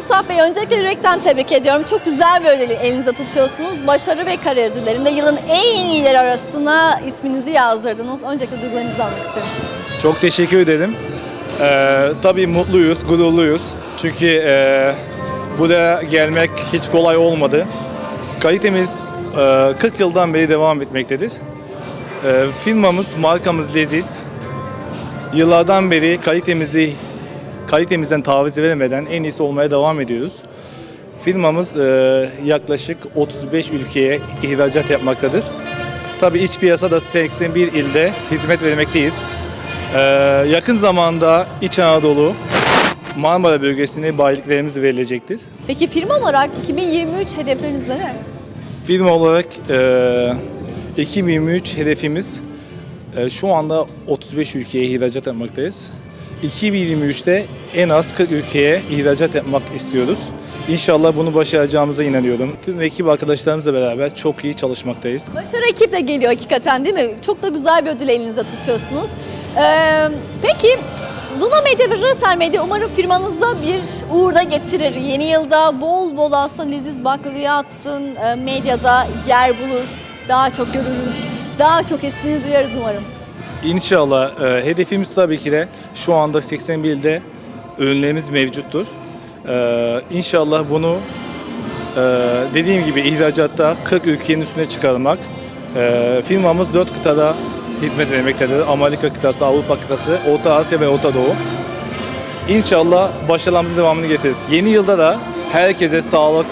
Musab Bey öncelikle yürekten tebrik ediyorum. Çok güzel bir ödülü elinize tutuyorsunuz. Başarı ve kariyer ödüllerinde yılın en iyileri arasına isminizi yazdırdınız. Öncelikle duygularınızı almak isterim. Çok teşekkür ederim. Ee, tabii mutluyuz, gururluyuz. Çünkü e, buraya gelmek hiç kolay olmadı. Kalitemiz e, 40 yıldan beri devam etmektedir. E, firmamız, markamız Leziz. Yıllardan beri kalitemizi kalitemizden taviz veremeden en iyisi olmaya devam ediyoruz. Firmamız e, yaklaşık 35 ülkeye ihracat yapmaktadır. Tabii iç piyasada 81 ilde hizmet vermekteyiz. Ee, yakın zamanda İç Anadolu, Marmara bölgesine bayiliklerimiz verilecektir. Peki firma olarak 2023 hedefleriniz ne? Firma olarak e, 2023 hedefimiz e, şu anda 35 ülkeye ihracat yapmaktayız. 2023'te en az 40 ülkeye ihracat yapmak istiyoruz. İnşallah bunu başaracağımıza inanıyorum. Tüm ekip arkadaşlarımızla beraber çok iyi çalışmaktayız. Başarı ekiple geliyor hakikaten değil mi? Çok da güzel bir ödül elinize tutuyorsunuz. Ee, peki Luna Medya ve Rıhtar Medya umarım firmanızda bir uğurda getirir. Yeni yılda bol bol aslında leziz bakliyatın e, medyada yer bulur. Daha çok görürüz. Daha çok ismini duyarız umarım. İnşallah e, hedefimiz tabii ki de şu anda 81 ilde ürünlerimiz mevcuttur. E, inşallah bunu e, dediğim gibi ihracatta 40 ülkenin üstüne çıkarmak. E, firmamız 4 kıtada hizmet vermektedir. Amerika kıtası, Avrupa kıtası, Orta Asya ve Orta Doğu. İnşallah başarılarımızın devamını getiririz. Yeni yılda da herkese sağlık,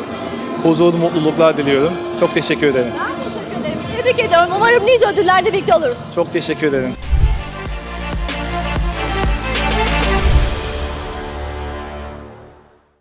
huzur, mutluluklar diliyorum. Çok teşekkür ederim. Tebrik ediyorum. Umarım nice ödüllerde birlikte oluruz. Çok teşekkür ederim.